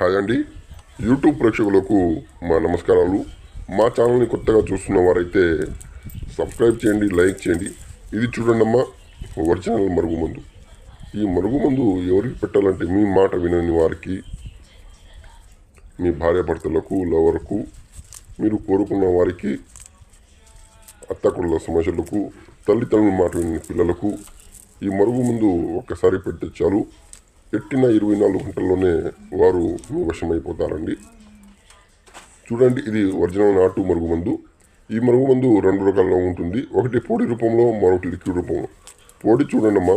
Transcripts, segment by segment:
Hi అండి. YouTube ప్రేక్షకులకు మా నమస్కారాలు. మా ఛానల్ని కొత్తగా చూస్తున్న వారైతే సబ్స్క్రైబ్ చేయండి లైక్ చేయండి. ఇది చూడండి అమ్మా ఒరిజినల్ మరుగుమందు? ఈ మరుగుమందు ఎవరికి పెట్టాలంటే మీ మాట వినని వారికి మీ భార్యాభర్తలకు లవర్కు మీరు కోరుకున్న వారికి అత్తకుళ్ళ సమస్యలకు తల్లిదండ్రుల మాట విని పిల్లలకు ఈ మరుగు ముందు ఒక్కసారి పెడితే చాలు పెట్టిన ఇరవై నాలుగు గంటల్లోనే వారు వశమైపోతారండి చూడండి ఇది ఒరిజినల్ నాటు మరుగుమందు. ఈ మరుగుమందు రెండు రకాల్లో ఉంటుంది. ఒకటి పొడి రూపంలో మరొకటి లిక్విడ్ రూపంలో. పొడి చూడండి అమ్మా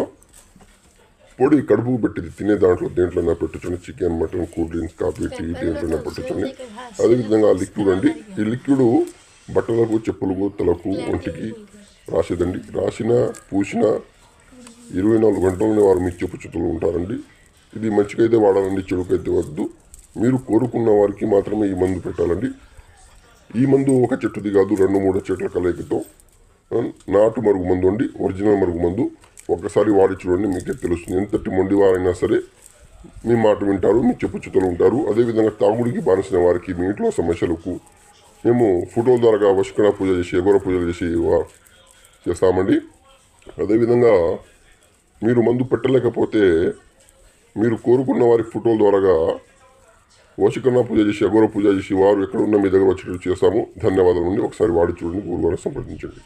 పొడి కడుపుకు పెట్టింది తినే దాంట్లో దేంట్లోనే పెట్టొచ్చండి chicken mutton cool drinks coffee tea దేంట్లోనే పెట్టొచ్చండి అదేవిధంగా లిక్విడ్ అండి. ఈ లిక్విడ్ బట్టలకు చెప్పులకు తలకు ఒంటికి రాసేదండి. రాసిన పూసిన ఇరవై నాలుగు గంటలనే వారు మీ చెప్పు చుట్టూ ఉంటారండి. ఇది మంచికైతే వాడాలండి చెడుకైతే వద్దు. మీరు కోరుకున్న వారికి మాత్రమే ఈ మందు పెట్టాలండి. ఈ మందు ఒక చెట్టుది కాదు రెండు మూడు చెట్ల కలయికతో. నాటు మరుగు మందు అండి ఒరిజినల్ మరుగు మందు. ఒక్కసారి వాడి చూడండి మీకే తెలుస్తుంది. ఎంతటి మొండి వారైనా సరే మీ మాట వింటారు మీ చెప్పు చుట్టలు ఉంటారు. అదేవిధంగా తాగుడికి బానిసిన వారికి మీ ఇంట్లో సమస్యలకు మేము ఫోటోల ద్వారా వశకణ పూజ చేసి ఎగోర పూజలు చేసి చేస్తామండి. అదేవిధంగా మీరు మందు పెట్టలేకపోతే మీరు కోరుకున్న వారి ఫోటోల ద్వారా వశకరణ పూజ చేసి అఘోర పూజ చేసి వారు ఎక్కడ ఉన్న మీ దగ్గర వచ్చేటట్టు చేస్తాము. ధన్యవాదాలు అండి. ఒకసారి వాడి చూడండి గురువారం సంప్రదించండి.